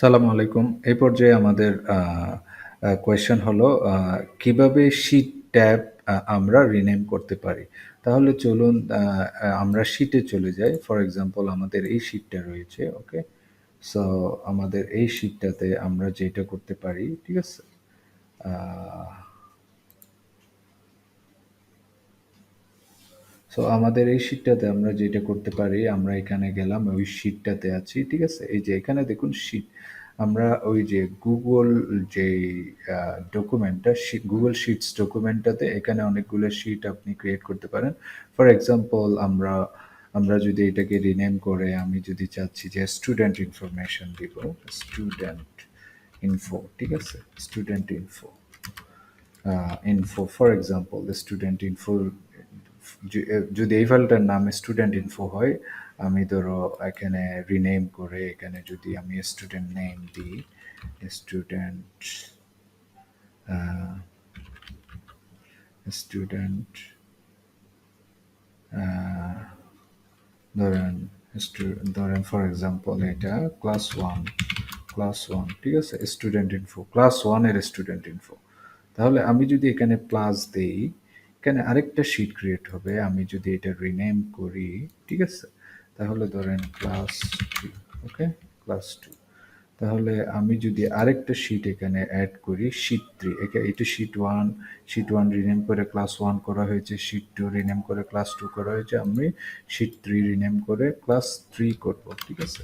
সালামু আলাইকুম। এই পর্যায়ে আমাদের কোয়েশ্চেন হলো কীভাবে শীট ট্যাব আমরা রিনেম করতে পারি? তাহলে চলুন আমরা শীটে চলে যাই। ফর এক্সাম্পল আমাদের এই শীটটা রয়েছে, ওকে? সো আমাদের এই শীটটাতে আমরা যেটা করতে পারি, ঠিক আছে? সো আমাদের এই শীটটাতে আমরা যেটা করতে পারি, আমরা এখানে গেলাম ওই শীটটাতে আছি, ঠিক আছে? এই যে এখানে দেখুন শীট আমরা ওই যে গুগল আ ডকুমেন্টটা গুগল Sheets ডকুমেন্টটাতে এখানে অনেকগুলো শীট আপনি ক্রিয়েট করতে পারেন। ফর এক্সাম্পল আমরা আমরা যদি এটাকে রিনেম করে আমি যদি চাচ্ছি যে স্টুডেন্ট ইনফরমেশন দিব, স্টুডেন্ট ইনফো, ঠিক আছে? Student info. Info for example student info য যদি এই ফাইলটার নাম স্টুডেন্ট ইনফো হয়, আমি ধরো এখানে রিনেম করে এখানে যদি আমি স্টুডেন্ট নেম দিই, স্টুডেন্ট স্টুডেন্ট ধরেন ধরেন ফর এক্সাম্পল এটা ক্লাস ওয়ান ক্লাস ওয়ান ঠিক আছে? স্টুডেন্ট ইনফো, ক্লাস 1 এর স্টুডেন্ট ইনফো। তাহলে আমি যদি এখানে প্লাস দেই, এখানে আরেকটা শীট ক্রিয়েট হবে। আমি যদি এটা রিনেম করি, ঠিক আছে? তাহলে ধরেন ক্লাস 2, ওকে? ক্লাস টু তাহলে আমি যদি আরেকটা শীট এখানে অ্যাড করি, শীট 3 একে এটা শীট 1, শীট 1 রিনেম করে ক্লাস ওয়ান করা হয়েছে, শীট 2 রিনেম করে ক্লাস টু করা হয়েছে। আমি শীট 3 রিনেম করে ক্লাস থ্রি করব, ঠিক আছে?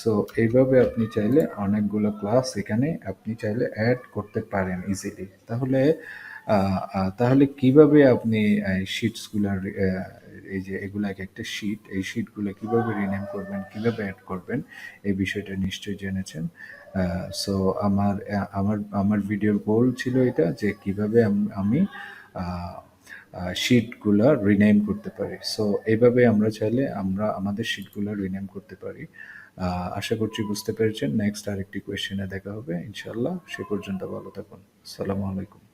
সো এইভাবে আপনি চাইলে অনেকগুলো ক্লাস এখানে আপনি চাইলে অ্যাড করতে পারেন ইজিলি। তাহলে তাহলে কীভাবে আপনি শিটসগুলার এই যে এগুলা এক একটা শীট, এই শিটগুলো কীভাবে রিনেম করবেন, কীভাবে অ্যাড করবেন, এই বিষয়টা নিশ্চয়ই জেনেছেন। সো আমার আমার আমার ভিডিওর গোল ছিল এটা যে কীভাবে আমি আ রিনেম করতে পারি। সো এভাবে আমরা চাইলে আমরা আমাদের শিটগুলা রিনেম করতে পারি। আশা করছি বুঝতে পেরেছেন। নেক্সট আরেকটি কোয়েশ্চেনে দেখা হবে ইনশাআল্লাহ। সে পর্যন্ত ভালো থাকুন। আসসালামু আলাইকুম।